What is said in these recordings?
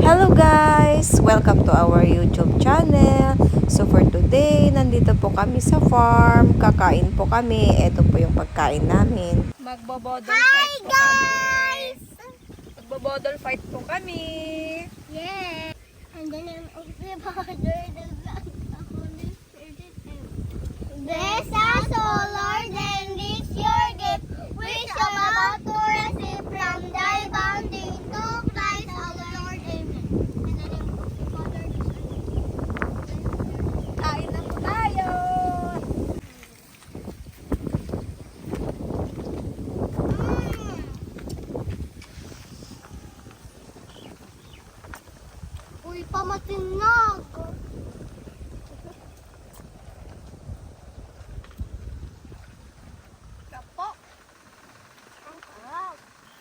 Hello guys! Welcome to our YouTube channel. So for today, nandito po kami sa farm. Kakain po kami. Ito po yung pagkain namin. Magbobodol Hi guys! Magbobodol fight po kami. Yeah. And the name of the Father, the Son, the Holy Spirit. Bless us, O Lord, and this your gift, which I'm about to receive from thy bounty to Christ our Lord. Amen. In the name of the Father, the Son, Kain na po tayo! Mm. Uy, pamatinag. Kapo. Ang sarap. Tirhan nyo naman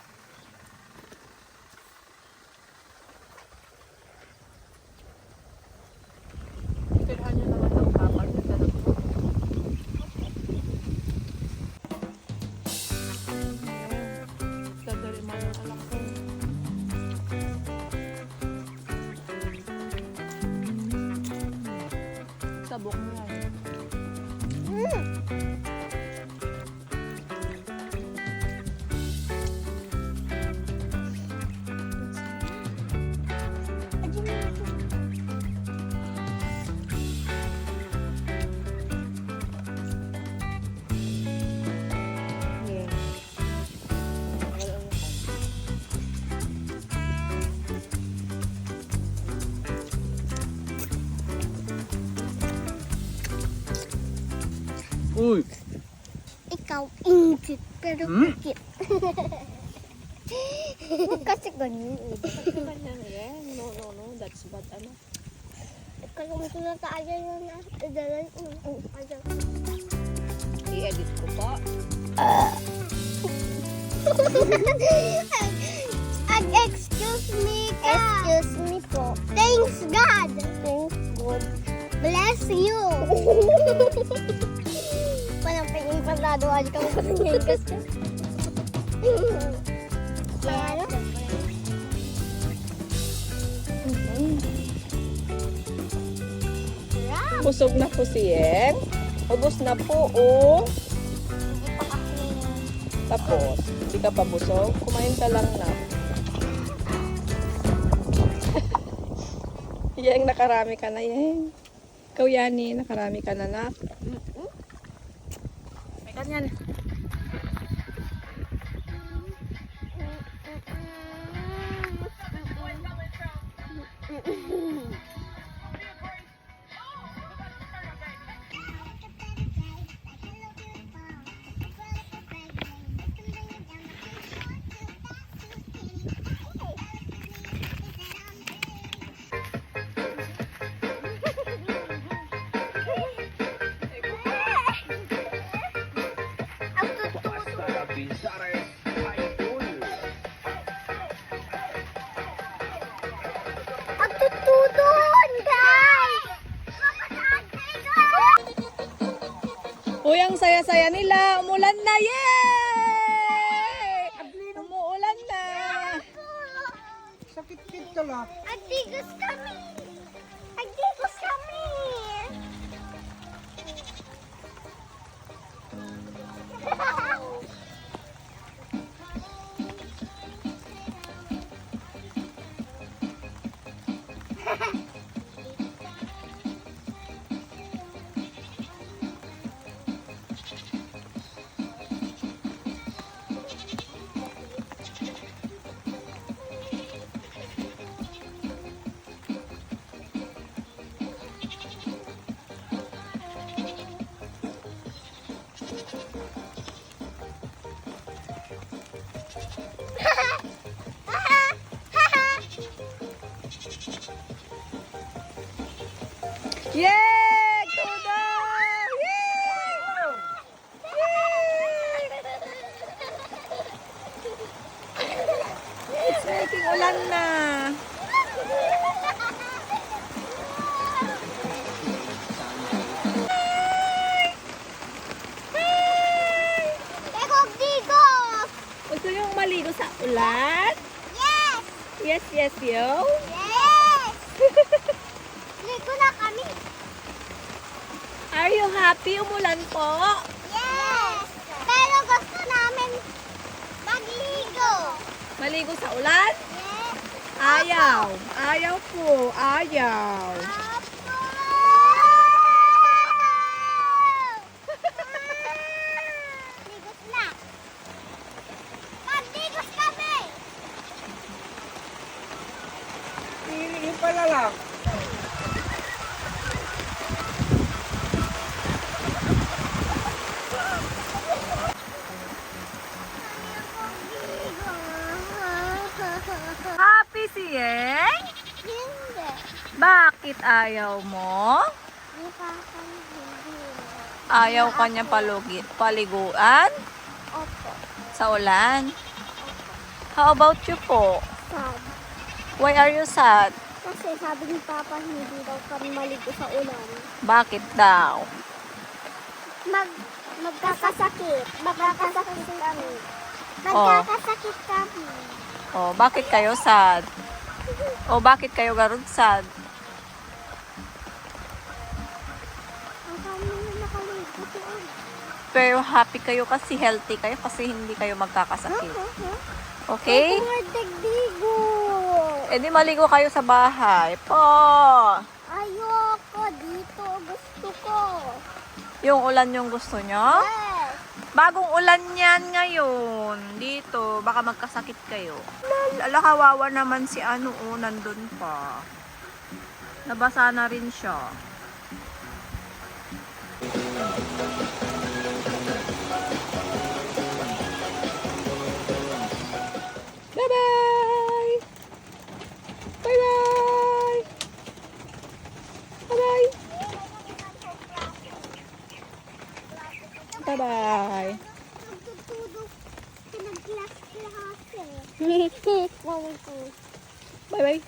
ng kapal. Dadali mo yung anak ko. Sabok mo yan. Mm. Uy! Ikaw, ingit, pero Hmm? pikit. Kasi ganyan. yan. No, no, no. That's bad. Ano? Mo na tayo yun na. Idalan. Ayaw. I-edit ko po. Ag excuse me ka. Excuse me po. Thanks God. Thanks God. Bless you. Pandado aja kamu kapingin kasi. Kaya ano? Busog na po si Yen. Ubus na po, oh. Tapos, hindi ka pa busog. Kumain ka lang na. Yang nakarami ka na, Yang. Ikaw, Yani, nakarami ka na, nak. ഞാൻ Uy, ang saya-saya nila. Umulan na, yay! Umuulan na. Sakit-kit tala. Agdigos kami! Yay! Tudo! Yay! It's making ulan na. Tegog digos! Gusto yung maligo sa ulan? Yes, yes, yo. Yes! Are you happy? Umulan po. Yes! Pero gusto namin magligo. Maligo sa ulan? Yes! Ayaw. Ayaw po. Ayaw. Apo! Ligos na. Magligos kami. Yung pala lang. Bakit ayaw mo? Ayaw kanya palugi, paliguan Opo. sa ulan. How about you po? Sad. Why are you sad? Kasi sabi ni Papa hindi daw kami maligo sa ulan. Bakit daw? Mag magkakasakit. Magkakasakit kami. Oh. Magkakasakit kami. Oh, bakit kayo sad? O bakit kayo garud sad? Pero happy kayo kasi healthy kayo kasi hindi kayo magkakasakit. Ay, Okay? kumardagdigo. E di maligo kayo sa bahay. Po! Ayoko. Dito gusto ko. Yung ulan yung gusto nyo? Yes. Bagong ulan yan ngayon. Dito, baka magkasakit kayo. Ala, kawawa naman si ano, oh, nandun pa. Nabasa na rin siya. bye bye.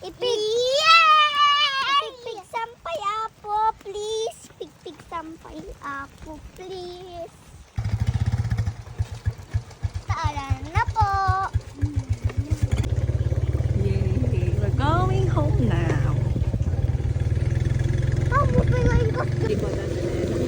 Ipig. Ipig sampai apa please. Pigpig sampai apa please. Taalan na po. Yay, we're going home now. はっきり言。